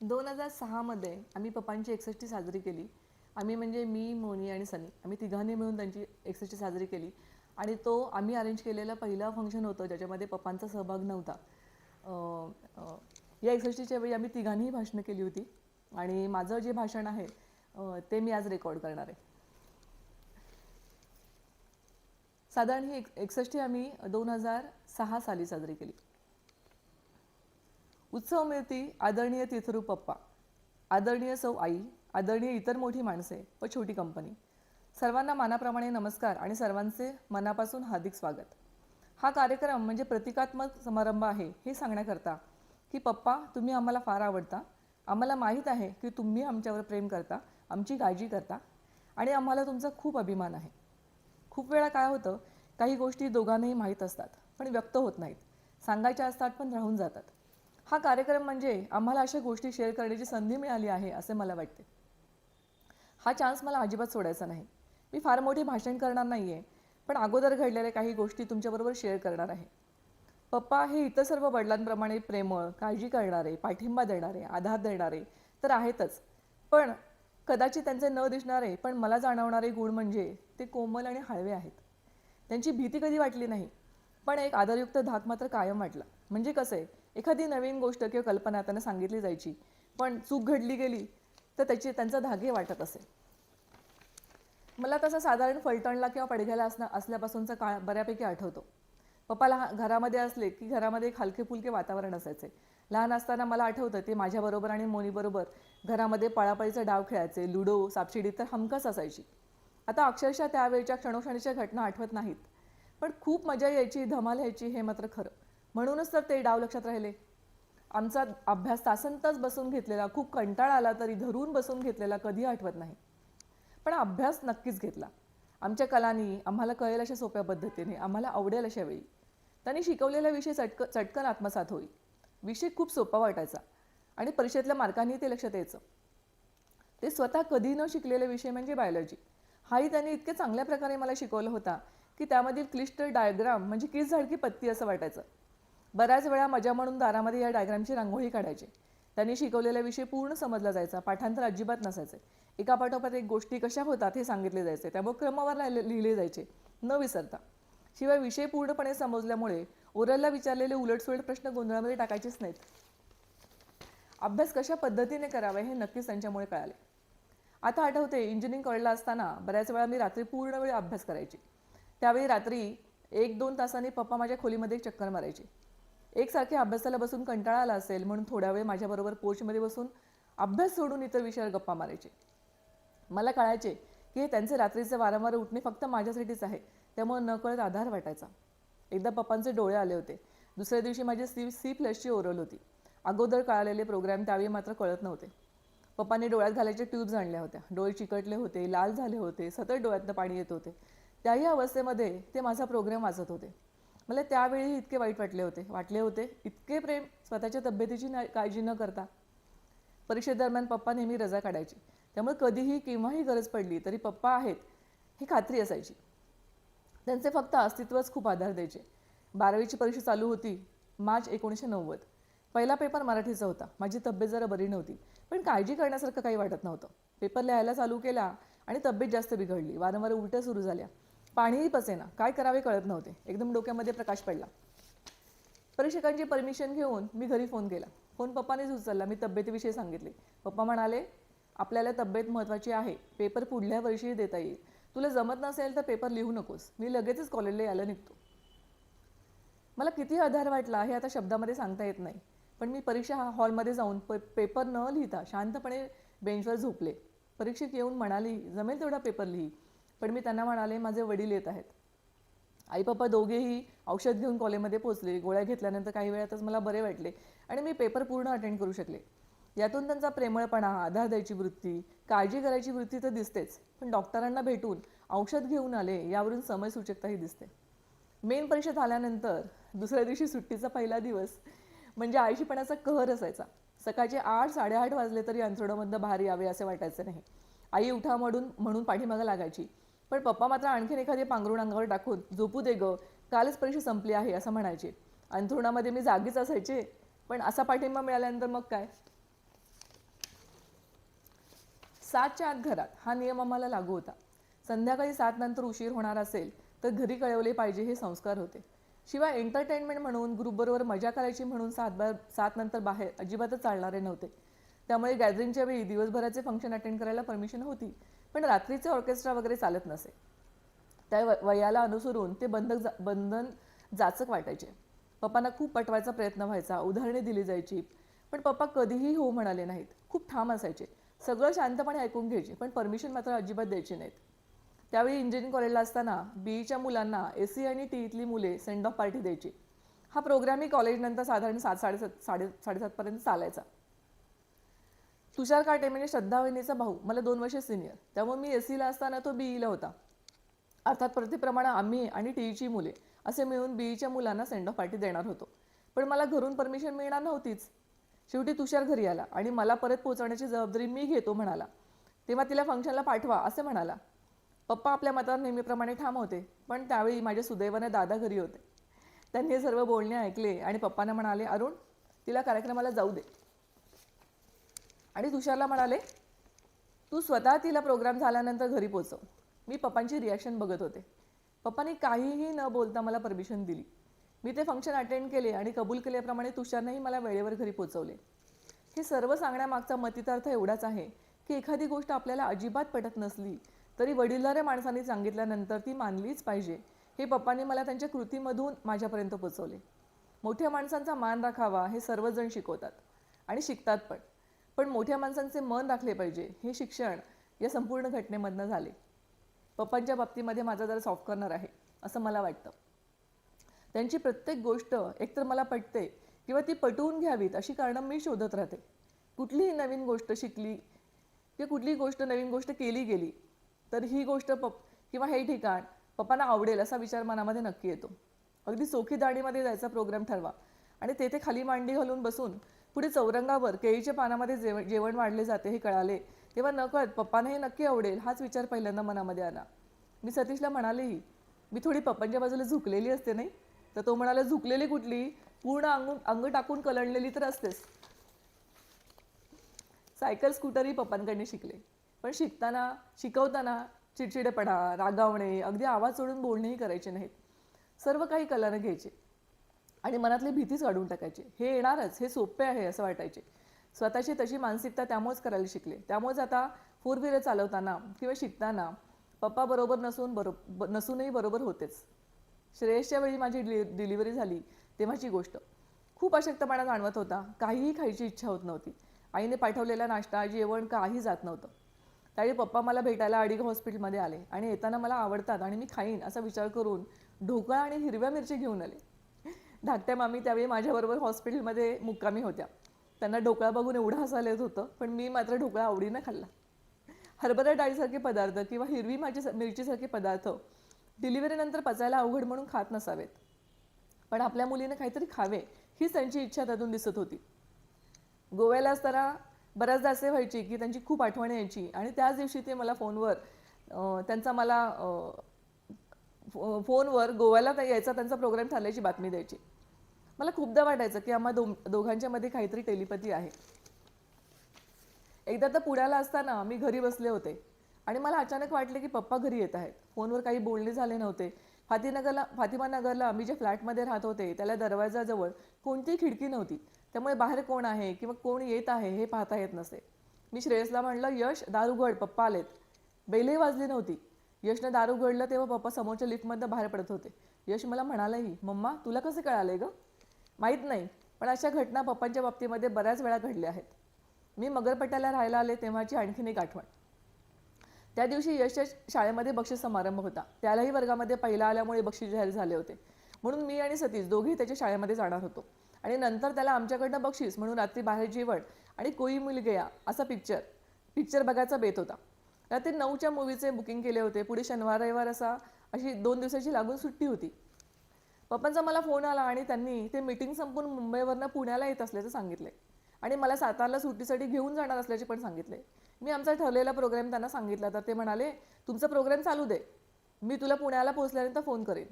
दोन हजार सहामध्ये आम्ही पप्पांची एकसष्टी साजरी केली. आम्ही म्हणजे मी मोनी आणि सनी आम्ही तिघांनी मिळून त्यांची एकसष्टी साजरी केली. आणि तो आम्ही अरेंज केलेला पहिला फंक्शन होतं ज्याच्यामध्ये पप्पांचा सहभाग नव्हता. या एकसष्टीच्या वेळी आम्ही तिघांनीही भाषणं केली होती. आणि माझं जे भाषण आहे ते मी आज रेकॉर्ड करणार आहे. साधारण ही एक एकसष्टी आम्ही दोन हजार सहा साली साजरी केली. उत्सव मिळती आदरणीय तीर्थरू पप्पा आदरणीय सौ आई आदरणीय इतर मोठी माणसे व छोटी कंपनी सर्वांना मानाप्रमाणे नमस्कार आणि सर्वांचे मनापासून हार्दिक स्वागत. हा कार्यक्रम म्हणजे प्रतिकात्मक समारंभ आहे हे सांगण्याकरता की पप्पा तुम्ही आम्हाला फार आवडता. आम्हाला माहीत आहे की तुम्ही आमच्यावर प्रेम करता आमची काळजी करता आणि आम्हाला तुमचा खूप अभिमान आहे. खूप वेळा काय होतं काही गोष्टी दोघांनाही माहीत असतात पण व्यक्त होत नाहीत. सांगायच्या असतात पण राहून जातात. हा कार्यक्रम म्हणजे आम्हाला अशा गोष्टी शेअर करण्याची संधी मिळाली आहे असे मला वाटते. हा चान्स मला अजिबात सोडायचा नाही. मी फार मोठी भाषण करणार नाही आहे पण अगोदर घडलेल्या काही गोष्टी तुमच्याबरोबर शेअर करणार आहे. पप्पा हे इतर सर्व वडिलांप्रमाणे प्रेमळ काळजी करणारे पाठिंबा देणारे आधार देणारे तर आहेतच. पण कदाचित त्यांचे न दिसणारे पण मला जाणवणारे गुण म्हणजे ते कोमल आणि हळवे आहेत. त्यांची भीती कधी वाटली नाही पण एक आदरयुक्त धाक मात्र कायम वाटला. म्हणजे कसं? आहे एखादी नवीन गोष्ट किंवा कल्पना त्यांना सांगितली जायची पण चूक घडली गेली तर त्याची त्यांचा धागे वाटत असे मला तसं साधारण फलटणला किंवा पडघ्याला असणं असल्यापासूनचा काळ बऱ्यापैकी आठवतो. पप्पाला घरामध्ये असले की घरामध्ये एक हलके फुलके वातावरण असायचे. लहान असताना मला आठवतं ते माझ्याबरोबर आणि मोनीबरोबर घरामध्ये पळापळीचा डाव खेळायचे लुडो सापशिडी तर हमखास असायची. आता अक्षरशः त्यावेळच्या क्षणोक्षणीच्या घटना आठवत नाहीत. पण खूप मजा यायची धमाल यायची हे मात्र खरं. म्हणूनच तर ते डाव लक्षात राहिले. आमचा अभ्यास तासन तास बसून घेतलेला खूप कंटाळा आला तरी धरून बसून घेतलेला कधी आठवत नाही. पण अभ्यास नक्कीच घेतला. आमच्या कलांनी आम्हाला कळेल अशा सोप्या पद्धतीने आम्हाला आवडेल अशा वेळी. त्यांनी शिकवलेला विषय चटक चटकन आत्मसात होईल विषय खूप सोपा वाटायचा आणि परीक्षेतल्या मार्कांनी ते लक्षात यायचं. ते स्वतः कधी न शिकलेले विषय म्हणजे बायोलॉजी. हाही त्यांनी इतके चांगल्या प्रकारे मला शिकवलं होता की त्यामधील क्लिष्ट डायग्राम म्हणजे किस झाडकी पत्ती असं वाटायचं. बऱ्याच वेळा मजा म्हणून दारामध्ये या डायग्रामची रांगोळी काढायची. त्यांनी शिकवलेला विषय पूर्ण समजला जायचा पाठांतर अजिबात नसायचे. एका पाठोपाठ एक गोष्टी कशा होतात हे सांगितले जायचे त्यामुळे क्रमवार लिहिले लिहिले जायचे. न विसरता. शिवाय विषय पूर्णपणे समजल्यामुळे ओरलला विचारलेले उलटसुलट प्रश्न गोंधळामध्ये टाकायचेच नाहीत. अभ्यास कशा पद्धतीने करावा हे नक्कीच त्यांच्यामुळे कळाले. आता आठवते इंजिनिअरिंग कळलं असताना बऱ्याच वेळा मी रात्री पूर्ण वेळ अभ्यास करायची. त्यावेळी रात्री एक दोन तासांनी पप्पा माझ्या खोलीमध्ये एक चक्कर मारायचे. एकसारखे अभ्यासाला बसून कंटाळा आला असेल म्हणून थोडा वेळ माझ्याबरोबर कोचमध्ये बसून अभ्यास सोडून इतर विषयावर गप्पा मारायचे. मला कळायचे की हे त्यांचे रात्रीचे वारंवार उठणे फक्त माझ्यासाठीच आहे त्यामुळे नकळत आधार वाटायचा. एकदा पप्पांचे डोळे आले होते. दुसऱ्या दिवशी माझी सी सी प्लसची ओरल होती. अगोदर कळालेले प्रोग्राम त्यावेळी मात्र कळत नव्हते. पप्पांनी डोळ्यात घालायच्या ट्यूब्स आणल्या होत्या. डोळे चिकटले होते लाल झाले होते सतत डोळ्यातनं पाणी येत होते. त्याही अवस्थेमध्ये ते माझा प्रोग्राम वाचत होते. मला त्यावेळी इतके वाईट वाटले होते. वाटले होते इतके प्रेम स्वतःच्या तब्येतीची ना- काळजी न करता. परीक्षेदरम्यान पप्पा नेहमी रजा काढायची. त्यामुळे कधीही केव्हाही गरज पडली तरी पप्पा आहेत ही खात्री असायची. त्यांचे फक्त अस्तित्वच खूप आधार द्यायचे. बारावीची परीक्षा चालू होती मार्च एकोणीसशे नव्वद. पहिला पेपर मराठीचा होता. माझी तब्येत जरा बरी नव्हती पण काळजी करण्यासारखं काही वाटत नव्हतं. पेपर लिहायला चालू केला आणि तब्येत जास्त बिघडली. वारंवार उलट्या सुरू झाल्या. पाणीही पसेना काय करावे कळत नव्हते. एकदम डोक्यामध्ये प्रकाश पडला. परीक्षकांची परमिशन घेऊन मी घरी फोन केला. फोन पप्पानेच उचलला. मी तब्येतीविषयी सांगितले. पप्पा म्हणाले आपल्याला तब्येत महत्त्वाची आहे. पेपर पुढल्या वर्षीही देता येईल. तुला जमत नसेल तर पेपर लिहू नकोस. मी लगेचच कॉलेजला यायला निघतो. मला किती आधार वाटला हे आता शब्दामध्ये सांगता येत नाही. पण मी परीक्षा हा- हॉलमध्ये जाऊन प पेपर न लिहिता शांतपणे बेंचवर झोपले. परीक्षक येऊन म्हणाली जमेल तेवढा पेपर लिही. पण मी त्यांना म्हणाले माझे वडील येत आहेत. आई पप्पा दोघेही औषध घेऊन कॉलेजमध्ये पोहोचले. गोळ्या घेतल्यानंतर काही वेळातच मला बरे वाटले आणि मी पेपर पूर्ण अटेंड करू शकले. यातून त्यांचा प्रेमळपणा आधार द्यायची वृत्ती काळजी करायची वृत्ती तर दिसतेच पण डॉक्टरांना भेटून औषध घेऊन आले यावरून समयसूचकताही दिसते. मेन परीक्षा झाल्यानंतर दुसऱ्या दिवशी सुट्टीचा पहिला दिवस म्हणजे आळशीपणाचा कहर असायचा. सकाळचे आठ साडेआठ वाजले तरी अंथरुणामधनं बाहेर यावे असे वाटायचे नाही. आई उठा म्हणून म्हणून पाठीमागं लागायची. पण पप्पा मात्र आणखीन एखादी पांघरुण अंगावर टाकून झोपू दे ग कालच परीक्षा संपली आहे असं म्हणायचे. अंथरुणामध्ये मी जागीच असायचे पण असा पाठिंबा मिळाल्यानंतर मग काय? सातच्या आत घरात हा नियम आम्हाला लागू होता. संध्याकाळी सात नंतर उशीर होणार असेल तर घरी कळवले पाहिजे हे संस्कार होते. शिवाय एंटरटेनमेंट म्हणून ग्रुपबरोबर मजा करायची म्हणून सात बा सात नंतर बाहेर अजिबातच चालणारे नव्हते. त्यामुळे गॅदरिंगच्या वेळी दिवसभराचे फंक्शन अटेंड करायला परमिशन होती. पण रात्रीचे ऑर्केस्ट्रा वगैरे चालत नसे. त्या व- वयाला अनुसरून ते बंधक जा बंधन जाचक वाटायचे. पप्पांना खूप पटवायचा प्रयत्न व्हायचा उदाहरणे दिली जायची पण पप्पा कधीही हो म्हणाले नाहीत. खूप ठाम असायचे. सगळं शांतपणे ऐकून घ्यायचे पण परमिशन मात्र अजिबात द्यायची नाहीत. त्यावेळी इंजिनिअरिंग कॉलेजला असताना बीईच्या मुलांना एस सी आणि टीईतली मुले सेंड ऑफ पार्टी द्यायची. हा प्रोग्रामही कॉलेजनंतर साधारण सात साडेसात साडे साडेसातपर्यंत चालायचा. तुषार काटे म्हणजे श्रद्धा वहिनीचा भाऊ मला दोन वर्ष सिनियर त्यामुळे मी एस सीला असताना तो बीईला होता. अर्थात प्रतिप्रमाणे आम्ही आणि टीईची मुले असे मिळून बीईच्या मुलांना सेंड ऑफ पार्टी देणार होतो. पण मला घरून परमिशन मिळणार नव्हतीच. शेवटी तुषार घरी आला आणि मला परत पोहोचवण्याची जबाबदारी मी घेतो म्हणाला. तेव्हा तिला फंक्शनला पाठवा असे म्हणाला. पप्पा आपल्या मतावर नेहमीप्रमाणे ठाम होते पण त्यावेळी माझ्या सुदैवाने दादा घरी होते. त्यांनी हे सर्व बोलणे ऐकले आणि पप्पांना म्हणाले अरुण तिला कार्यक्रमाला जाऊ दे. आणि तुषारला म्हणाले तू स्वतः तिला प्रोग्राम झाल्यानंतर घरी पोचव. मी पप्पांची रिॲक्शन बघत होते. पप्पांनी काहीही न बोलता मला परमिशन दिली. मी ते फंक्शन अटेंड केले आणि कबूल केल्याप्रमाणे तुषारनेही मला वेळेवर घरी पोचवले. हे सर्व सांगण्यामागचा मतितार्थ एवढाच आहे की एखादी गोष्ट आपल्याला अजिबात पटत नसली तरी वडीलधाऱ्या माणसांनी सांगितल्यानंतर ती मानलीच पाहिजे. हे पप्पांनी मला त्यांच्या कृतीमधून माझ्यापर्यंत पोचवले. मोठ्या माणसांचा मान राखावा हे सर्वजण शिकवतात आणि शिकतात पण. पण मोठ्या माणसांचे मन राखले पाहिजे. हे शिक्षण या संपूर्ण घटनेमधनं झाले. पप्पांच्या बाबतीमध्ये माझा जरा सॉफ्ट कॉर्नर आहे असं मला वाटतं. त्यांची प्रत्येक गोष्ट एकतर मला पटते किंवा ती पटवून घ्यावीत अशी कारणं मी शोधत राहते. कुठलीही नवीन गोष्ट शिकली किंवा कुठलीही गोष्ट नवीन गोष्ट केली गेली तर ही गोष्ट पप किंवा हे ठिकाण पप्पांना आवडेल असा विचार मनामध्ये नक्की येतो. अगदी चोखी दाढीमध्ये जायचा प्रोग्राम ठरवा. आणि तेथे खाली मांडी घालून बसून पुढे चौरंगावर केळीच्या पानामध्ये जेवण जेवण वाढले जाते हे कळाले. तेव्हा नकळत पप्पांना हे नक्की आवडेल हाच विचार पहिल्यांदा मनामध्ये आला. मी सतीशला म्हणालेही मी थोडी पप्पांच्या बाजूला झुकलेली असते नाही? तर तो म्हणाला झुकलेली कुठली? पूर्ण अंग अंग टाकून कलंडलेली तर असतेच. सायकल स्कूटरही पप्पांकडे शिकले. पण शिकताना शिकवताना चिडचिडेपणा रागावणे अगदी आवाज सोडून बोलणेही करायचे नाहीत. सर्व काही कलानं घ्यायचे. आणि मनातली भीतीच काढून टाकायची. हे येणारच हे सोपे आहे असं वाटायचे. स्वतःची तशी मानसिकता त्यामुळेच करायला शिकले. त्यामुळेच आता फोर व्हीलर चालवताना किंवा शिकताना पप्पा बरोबर नसून बरोबर नसूनही बरोबर होतेच. श्रेयसच्या वेळी माझी डिलि डिलिव्हरी झाली तेव्हाची गोष्ट. खूप अशक्तपणा जाणवत होता. काहीही खायची इच्छा होत नव्हती. आईने पाठवलेला नाश्ता जेवण काही जात नव्हतं. त्यावेळी पप्पा मला भेटायला अडिग हॉस्पिटलमध्ये आले आणि येताना मला आवडतात आणि मी खाईन असा विचार करून ढोकळा आणि हिरव्या मिरची घेऊन आले. धाकट्या मामी त्यावेळी माझ्याबरोबर हॉस्पिटलमध्ये मुक्कामी होत्या. त्यांना ढोकळा बघून एवढं हसायला येत होतं पण मी मात्र ढोकळा आवडीनं खाल्ला. हरभरा डाळीसारखे पदार्थ किंवा हिरवी माझी मिरचीसारखे पदार्थ डिलिव्हरीनंतर पचायला अवघड म्हणून खात नसावेत. पण आपल्या मुलीनं काहीतरी खावे हीच त्यांची इच्छा त्यातून दिसत होती. गोव्याला असताना बऱ्याचदा असे व्हायचे की त्यांची खूप आठवण यायची आणि त्याच दिवशी ते मला फोनवर त्यांचा मला फो- फोनवर गोव्याला यायचा त्यांचा प्रोग्राम ठरल्याची बातमी द्यायची. मला खूपदा वाटायचं की आम्हा दो दोघांच्या मध्ये काहीतरी टेलिपथी आहे. एकदा तर पुण्याला असताना मी घरी बसले होते. आणि मला अचानक वाटले की पप्पा घरी येत आहेत. फोनवर काही बोलणे झाले नव्हते. फातीनगरला फातिमा नगरला मी जे फ्लॅटमध्ये राहत होते त्याला दरवाजाजवळ कोणतीही खिडकी नव्हती. त्यामुळे बाहेर कोण आहे किंवा कोण येत आहे हे पाहता येत नसे. मी श्रेयसला म्हणलं यश दार उघड पप्पा आलेत. बेलही वाजली नव्हती. यशनं दार उघडलं तेव्हा पप्पा समोरच्या लिफ्टमधनं बाहेर पडत होते. यश मला म्हणालाही मम्मा तुला कसं कळालंय ग? माहीत नाही पण अशा घटना पप्पांच्या बाबतीमध्ये बऱ्याच वेळा घडल्या आहेत. मी मगरपट्ट्याला राहायला आले तेव्हाची आणखीन एक आठवण. त्या दिवशी यशच्या शाळेमध्ये बक्षीस समारंभ होता. त्यालाही वर्गामध्ये पहिला आल्यामुळे बक्षीस जाहीर झाले होते. म्हणून मी आणि सतीश दोघेही त्याच्या शाळेमध्ये जाणार होतो. आणि नंतर त्याला आमच्याकडनं बक्षीस म्हणून रात्री बाहेर जेवण आणि कोई मिल गया असा पिक्चर पिक्चर बघायचा बेत होता. रात्री नऊच्या मूवीचे बुकिंग केले होते. पुढे शनिवार रविवार असा अशी दोन दिवसाची लागून सुट्टी होती. पप्पांचा मला फोन आला आणि त्यांनी ते मीटिंग संपून मुंबईवरनं पुण्याला येत असल्याचं सांगितले. आणि मला सातारला सुट्टीसाठी घेऊन जाणार असल्याचे पण सांगितले. मी आमचा ठरलेला प्रोग्राम त्यांना सांगितला. तर ते म्हणाले तुमचा प्रोग्राम चालू दे. मी तुला पुण्याला पोहोचल्यानंतर फोन करेन.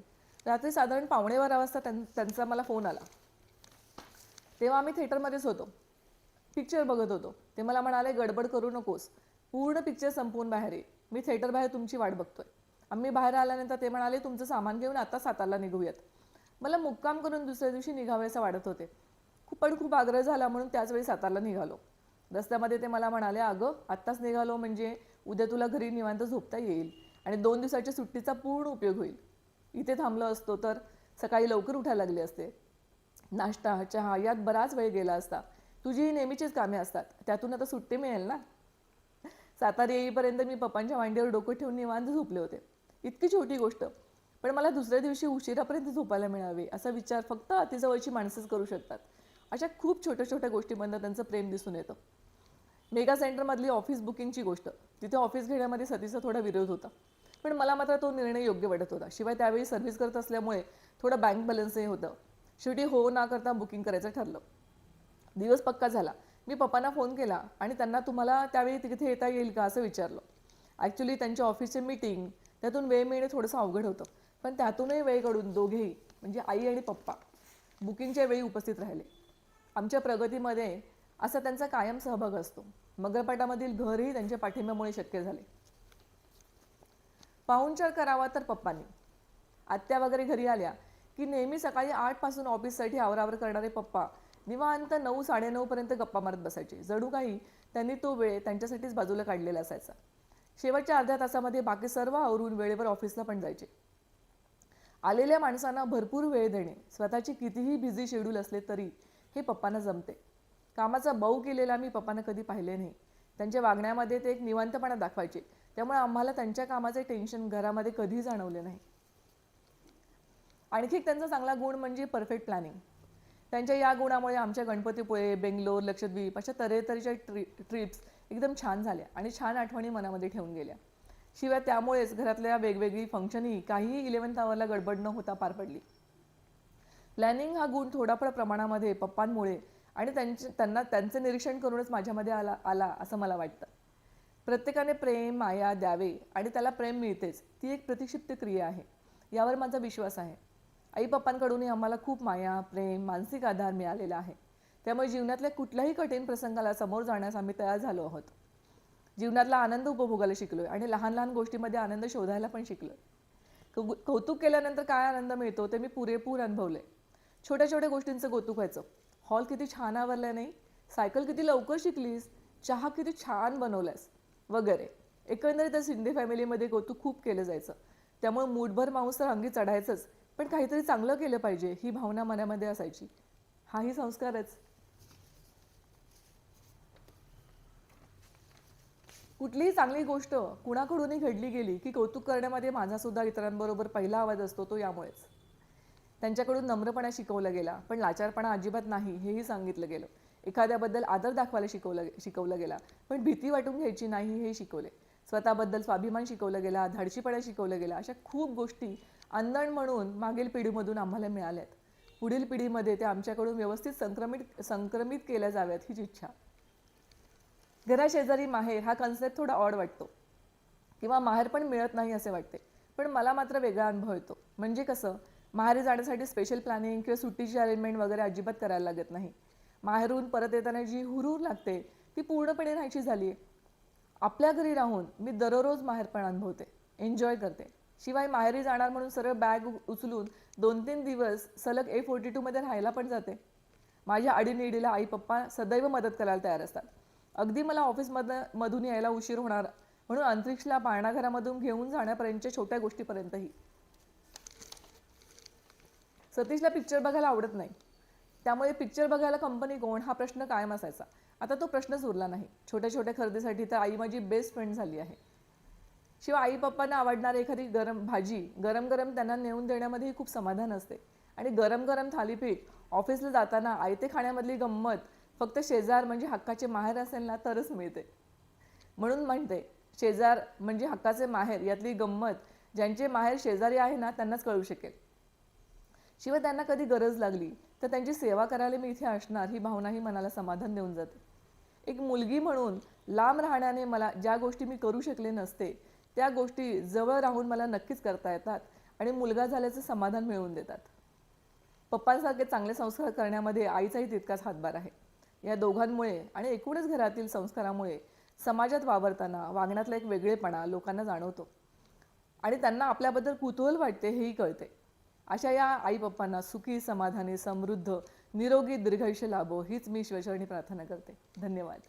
रात्री साधारण पावणे बारा वाजता त्यां त्यांचा मला फोन आला. तेव्हा आम्ही थिएटरमध्येच होतो. पिक्चर बघत होतो. ते मला म्हणाले गडबड करू नकोस. पूर्ण पिक्चर संपवून बाहेर ये. मी थिएटर बाहेर तुमची वाट बघतोय. आम्ही बाहेर आल्यानंतर ते म्हणाले तुमचं सामान घेऊन आता सातारला निघूयात. मला मुक्काम करून दुसऱ्या दिवशी निघावे असं वाटत होते. खूप पण खूप आग्रह झाला म्हणून त्याचवेळी सातारला निघालो. रस्त्यामध्ये ते मला म्हणाले अगं आत्ताच निघालो म्हणजे उद्या तुला घरी निवांत झोपता येईल आणि दोन दिवसाच्या सुट्टीचा पूर्ण उपयोग होईल. इथे थांबलो असतो तर सकाळी लवकर उठायला लागले असते. नाश्ता चहा यात बराच वेळ गेला असता. तुझी ही नेहमीचीच कामे असतात. त्यातून आता सुट्टी मिळेल ना? सातारा येईपर्यंत मी पप्पांच्या मांडीवर डोकं ठेवून निवांत झोपले होते. इतकी छोटी गोष्ट. पण मला दुसऱ्या दिवशी उशिरापर्यंत झोपायला मिळावे असा विचार फक्त अतिजवळची माणसंच करू शकतात. अशा खूप छोट्या छोट्या गोष्टींमधनं त्यांचं प्रेम दिसून येतं. मेगा सेंटरमधली ऑफिस बुकिंगची गोष्ट. तिथे ऑफिस घेण्यामध्ये सतीचा थोडा विरोध होता. पण मला मात्र तो निर्णय योग्य वाटत होता. शिवाय त्यावेळी सर्व्हिस करत असल्यामुळे थोडं बँक बॅलन्सही होतं. शेवटी हो ना करता बुकिंग करायचं ठरलं. दिवस पक्का झाला. मी पप्पांना फोन केला आणि त्यांना तुम्हाला त्यावेळी तिथे येता येईल का असं विचारलं. ॲक्च्युली त्यांच्या ऑफिसचे मीटिंग त्यातून वेळ मिळणे थोडंसं अवघड होतं. पण त्यातूनही वेळ काढून दोघेही म्हणजे आई आणि पप्पा बुकिंगच्या वेळी उपस्थित राहिले. आमच्या प्रगतीमध्ये असा त्यांचा कायम सहभाग असतो. मगरपाटामधील घरही त्यांच्या पाठिंब्यामुळे शक्य झाले. पाहुणचार करावा तर पप्पांनी. आत्या वगैरे घरी आल्या की नेहमी सकाळी आठपासून ऑफिससाठी आवरावर करणारे पप्पा निवांत नऊ साडेनऊपर्यंत गप्पा मारत बसायचे. जणू काही त्यांनी तो वेळ त्यांच्यासाठीच बाजूला काढलेला असायचा. शेवटच्या अर्ध्या तासामध्ये बाकी सर्व आवरून वेळेवर ऑफिसला पण जायचे. आलेल्या माणसांना भरपूर वेळ देणे स्वतःची कितीही बिझी शेड्यूल असले तरी हे पप्पांना जमते. कामाचा बाऊ केलेला मी पप्पांना कधी पाहिले नाही. त्यांच्या वागण्यामध्ये ते एक निवांतपणा दाखवायचे. त्यामुळे आम्हाला त्यांच्या कामाचे टेन्शन घरामध्ये कधीही जाणवले नाही. आणखी एक त्यांचा चांगला गुण म्हणजे परफेक्ट प्लॅनिंग. त्यांच्या या गुणामुळे आमच्या गणपतीपुळे बेंगलोर लक्षद्वीप अशा तऱ्हेतऱ्हेच्या ट्रि ट्रिप्स एकदम छान झाल्या आणि छान आठवणी मनामध्ये ठेवून गेल्या. शिवाय त्यामुळेच घरातल्या वेगवेगळी फंक्शनही काहीही इलेव्हन्थ आवरला गडबड न होता पार पडली. प्लॅनिंग हा गुण थोडाफार प्रमाणामध्ये पप्पांमुळे आणि त्यांचे त्यांना त्यांचं निरीक्षण करूनच माझ्यामध्ये आला आला असं मला वाटतं. प्रत्येकाने प्रेम माया द्यावे आणि त्याला प्रेम मिळतेच ती एक प्रतिक्षिप्त क्रिया आहे. यावर माझा विश्वास आहे. आई पप्पांकडूनही आम्हाला खूप माया प्रेम मानसिक आधार मिळालेला आहे. त्यामुळे जीवनातल्या कुठल्याही कठीण प्रसंगाला समोर जाण्यास आम्ही तयार झालो आहोत. जीवनातला आनंद उपभोगायला शिकलोय आणि लहान लहान गोष्टीमध्ये आनंद शोधायला पण शिकलोय. कौ- कौतुक केल्यानंतर काय आनंद मिळतो ते मी पुरेपूर अनुभवले छोट्या छोट्या गोष्टींचं कौतुक व्हायचं. हॉल किती छान आवरलाय नाही? सायकल किती लवकर शिकलीस? चहा किती छान बनवलास वगैरे. एकंदरीत त्या शिंदे फॅमिलीमध्ये कौतुक खूप केलं जायचं. त्यामुळे मूठभर मांस तर अंगी चढायचंच. पण काहीतरी चांगलं केलं पाहिजे ही भावना मनामध्ये असायची. हाही संस्कारच. कुठलीही चांगली गोष्ट कुणाकडूनही घडली गेली की कौतुक करण्यामध्ये माझा सुद्धा इतरांबरोबर पहिला आवाज असतो तो यामुळेच. त्यांच्याकडून नम्रपणा शिकवला गेला पण लाचारपणा अजिबात नाही हेही सांगितलं गेलं. एखाद्याबद्दल आदर दाखवायला शिकवलं शिकवलं गेला पण भीती वाटून घ्यायची नाही हे शिकवले. स्वतःबद्दल स्वाभिमान शिकवला गेला धाडशीपणा शिकवलं गेला अशा खूप गोष्टी अंदण म्हणून मागील पिढीमधून आम्हाला मिळाल्यात पुढील पिढीमध्ये त्या आमच्याकडून व्यवस्थित संक्रमित संक्रमित केल्या जाव्यात हीच इच्छा. घराशेजारी माहेर हा कन्सेप्ट थोडा ऑड वाटतो. किंवा माहेर पण मिळत नाही असे वाटते. पण मला मात्र वेगळा अनुभव येतो. म्हणजे कसं? माहेरी जाण्यासाठी स्पेशल प्लॅनिंग किंवा सुट्टीची अरेंजमेंट वगैरे अजिबात करायला लागत नाही. माहेरून परत येताना जी हुरूर लागते ती पूर्णपणे राहायची झाली आहे आपल्या घरी राहून मी दररोज माहेरपण अनुभवते. एन्जॉय करते. शिवाय माहेरी जाणार म्हणून सरळ बॅग उचलून दोन तीन दिवस सलग ए फोर्टी टूमध्ये राहायला पण जाते. माझ्या अडीनिडीला आई पप्पा सदैव मदत करायला तयार असतात. अगदी मला ऑफिसमधनं मधून यायला उशीर होणार म्हणून अंतरिक्षला पाळणाघरामधून घेऊन जाण्यापर्यंतच्या छोट्या गोष्टीपर्यंतही. सतीशला पिक्चर बघायला आवडत नाही. त्यामुळे पिक्चर बघायला कंपनी कोण हा प्रश्न कायम असायचा. आता तो प्रश्नच उरला नाही. छोट्या छोट्या खरेदीसाठी तर आई माझी बेस्ट फ्रेंड झाली आहे. शिवाय आई पप्पांना आवडणारी एखादी गरम भाजी गरम गरम त्यांना नेऊन देण्यामध्येही खूप समाधान असते. आणि गरम गरम थालीपीठ ऑफिसला जाताना आयते खाण्यामधली गंमत फक्त शेजार म्हणजे हक्काचे माहेर असेल ना तरच मिळते. म्हणून म्हणते शेजार म्हणजे हक्काचे माहेर यातली गंमत ज्यांचे माहेर शेजारी आहे ना त्यांनाच कळू शकेल. शिवाय त्यांना कधी गरज लागली तर त्यांची सेवा करायला मी इथे असणार ही भावनाही मनाला समाधान देऊन जाते. एक मुलगी म्हणून लांब राहण्याने मला ज्या गोष्टी मी करू शकले नसते त्या गोष्टी जवळ राहून मला नक्कीच करता येतात आणि मुलगा झाल्याचं समाधान मिळवून देतात. पप्पांसारखे चांगले संस्कार करण्यामध्ये आईचाही तितकाच हातभार आहे. या दोघांमुळे आणि एकूणच घरातील संस्कारामुळे समाजात वावरताना वागण्यातला एक वेगळेपणा लोकांना जाणवतो. आणि त्यांना आपल्याबद्दल कुतूहल वाटते हेही कळते. अशा या आई पप्पांना सुखी समाधानी समृद्ध निरोगी दीर्घायुष्य लाभो हीच मी शिवचरणी प्रार्थना करते. धन्यवाद.